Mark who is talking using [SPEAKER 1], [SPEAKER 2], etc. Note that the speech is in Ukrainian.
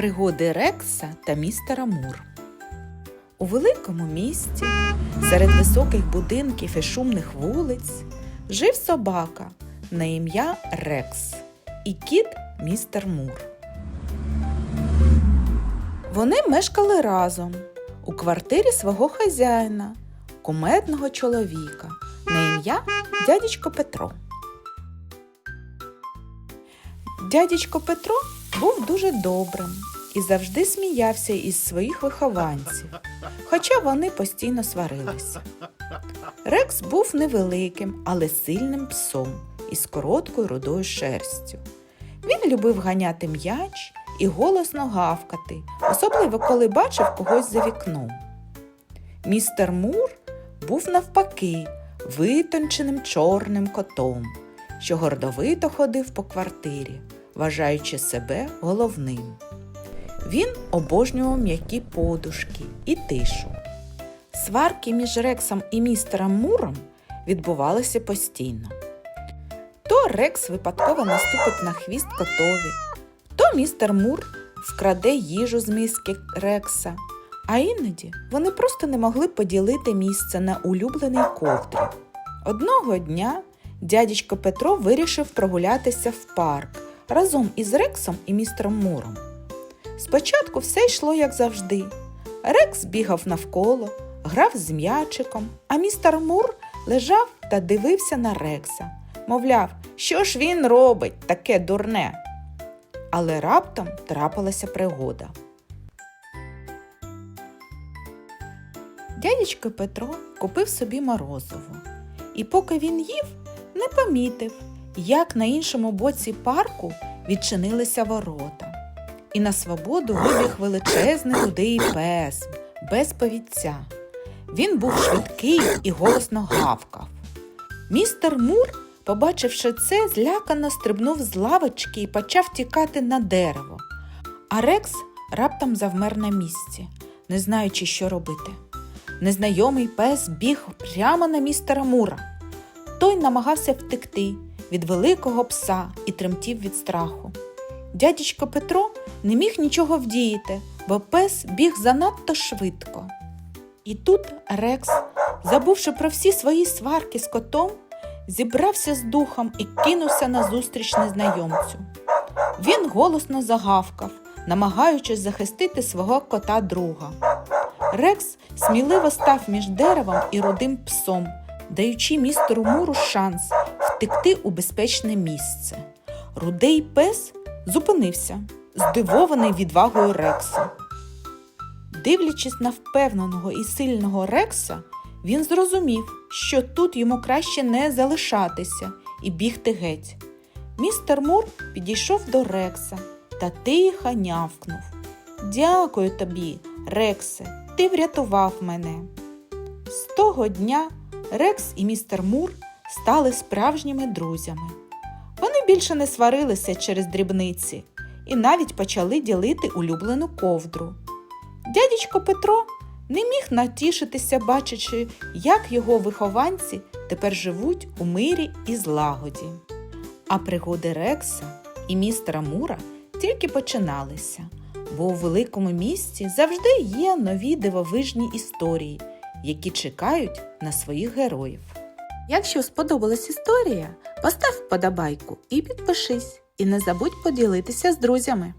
[SPEAKER 1] Пригоди Рекса та містера Мур. У великому місті, серед високих будинків і шумних вулиць, жив собака на ім'я Рекс і кіт містер Мур. Вони мешкали разом у квартирі свого хазяїна, кумедного чоловіка на ім'я дядечко Петро. Дядечко Петро був дуже добрим і завжди сміявся із своїх вихованців, хоча вони постійно сварилися. Рекс був невеликим, але сильним псом із короткою рудою шерстю. Він любив ганяти м'яч і голосно гавкати, особливо коли бачив когось за вікном. Містер Мур був навпаки витонченим чорним котом, що гордовито ходив по квартирі, вважаючи себе головним. Він обожнював м'які подушки і тишу. Сварки між Рексом і містером Муром відбувалися постійно. То Рекс випадково наступить на хвіст котові, то містер Мур вкраде їжу з миски Рекса, а іноді вони просто не могли поділити місце на улюбленій ковдрі. Одного дня дядечко Петро вирішив прогулятися в парк разом із Рексом і містером Муром. Спочатку все йшло як завжди. Рекс бігав навколо, грав з м'ячиком, а містер Мур лежав та дивився на Рекса. Мовляв, що ж він робить таке дурне. Але раптом трапилася пригода. Дядечко Петро купив собі морозиво, і поки він їв, не помітив, як на іншому боці парку відчинилися ворота. І на свободу вибіг величезний рудий пес без повідця. Він був швидкий і голосно гавкав. Містер Мур, побачивши це, злякано стрибнув з лавочки і почав тікати на дерево. А Рекс раптом завмер на місці, не знаючи, що робити. Незнайомий пес біг прямо на містера Мура. Той намагався втекти від великого пса і тремтів від страху. Дядечко Петро не міг нічого вдіяти, бо пес біг занадто швидко. І тут Рекс, забувши про всі свої сварки з котом, зібрався з духом і кинувся назустріч незнайомцю. Він голосно загавкав, намагаючись захистити свого кота друга. Рекс сміливо став між деревом і рудим псом, даючи містеру Муру шанс втекти у безпечне місце. Рудий пес зупинився, здивований відвагою Рекса. Дивлячись на впевненого і сильного Рекса, він зрозумів, що тут йому краще не залишатися і бігти геть. Містер Мур підійшов до Рекса та тихо нявкнув. Дякую тобі, Рексе, ти врятував мене. З того дня Рекс і містер Мур стали справжніми друзями. Вони більше не сварилися через дрібниці і навіть почали ділити улюблену ковдру. Дядечко Петро не міг натішитися, бачачи, як його вихованці тепер живуть у мирі і злагоді. А пригоди Рекса і містера Мура тільки починалися, бо у великому місті завжди є нові дивовижні історії, які чекають на своїх героїв. Якщо сподобалась історія, постав вподобайку і підпишись, і не забудь поділитися з друзями.